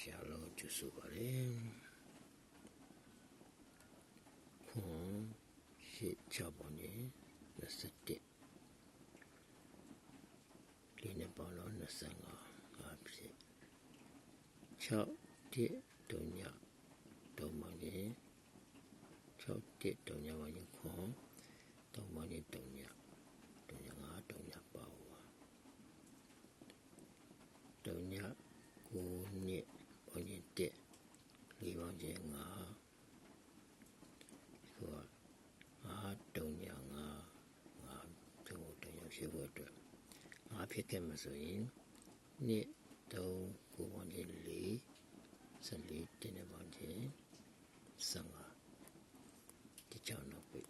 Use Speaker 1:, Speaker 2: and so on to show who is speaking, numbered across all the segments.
Speaker 1: ရှာလို့ကျစုပါလေခွန်ရှစ်ချပါနေ27ဒီနေ့ပေါ်တော့25ငါဖြစ်6တိတုံညတုံမနေ6တိတုံညပါရင်ခွန်တုံမနေတုံညတုံညငါတုံညပါဝါတုံညကိုနှစ်ဘုန်းကြီးတက်လေးပေါင်းချင်းငါဆိုတော့ငါတုံညငါငါသူ့ကိုတုံညရှိဖို့အတွက်ငါ ဖြစ်ခဲ့မှာဆိုရင်နှစ်သုံးကိုပေါင်းချင်းလေးဆက်လေးတင်းနေပေါင်းချင်းဆန်ငါဒီကြောင့်တော့ပြီ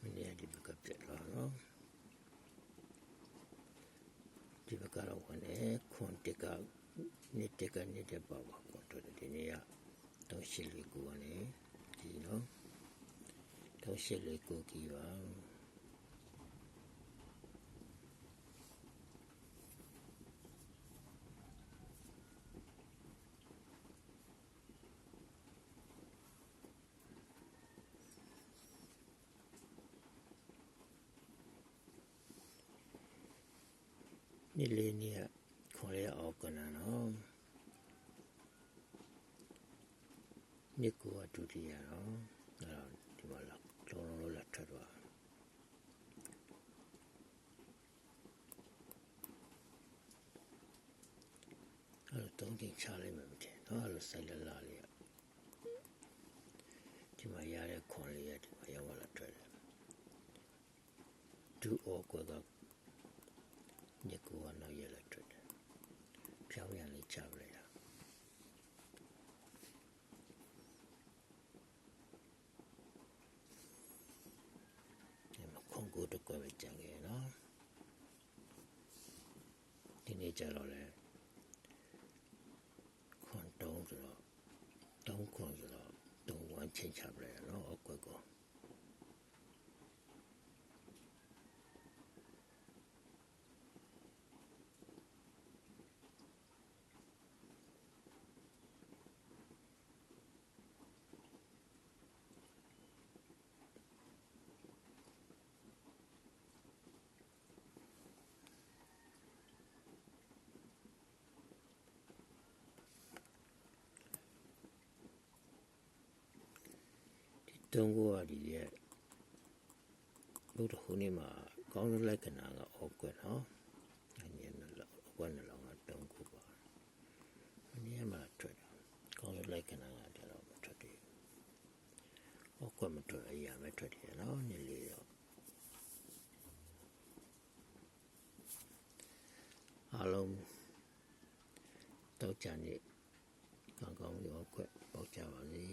Speaker 1: မနေ့ကဒီဘက်ကပြက်လာနော်ဒီဘက်ကတော့ဝင်နေခွန်တက်ကနှစ်တက်ကနှစ်တက်ပါပါကွန်တော့ဒီနေ့က တော့ရှစ်လေးကိုကနေဒီနော်တော့ရှစ်လေးကိုကြီးပါနေ့လေးနေ့ကခွန်ရအောင်ကနနော် နှစ်ကိုကဒုတိယနော်အဲ့တော့ဒီမှာလာလုံးလုံးလာထပ်သွားအဲ့တော့တုံးတင်ချလိုက်မှမထင်နော်အဲ့လိုစိုက်လလာလေးကဒီမှာရတဲ့ခွန်လေးကဒီမှာရောက်လာထွက်တယ်ဒူအောကွက်ကညကူကနောက်ရက်လာထွက်တယ်ဖြောင်းရန်လေးချပလိုက်တာဒီမှာခွန်ကိုတစ်ကွက် ပဲကြံခဲ့နော်ဒီနေ့ကျတော့လေခွန်တုံးဆိုတော့တုံးခွန်ဆိုတော့တုံးဝမ်းချင်းချပလိုက်ရနော်အကွက်ကို တုံးကိုကဒီရဲ့ဘုဒ္ဓဟူနေ့မှာကောင်းတဲ့လက္ခဏာကအောက်ကွယ်နော်အငြင်းနဲ့လောက်အကွက်နဲ့လောက်ကတုံးကိုပါအငြင်းမှာထွက်တာကောင်းတဲ့လက္ခဏာကတတော့မထွက်သေးဘူးအောက်ကွက်မထွက်အရာမထွက်တယ်နော်ညလေးတော့အားလုံးတော့ကြံနေကောင်းကောင်းရောကွက်ပေါက်ကြပါစေ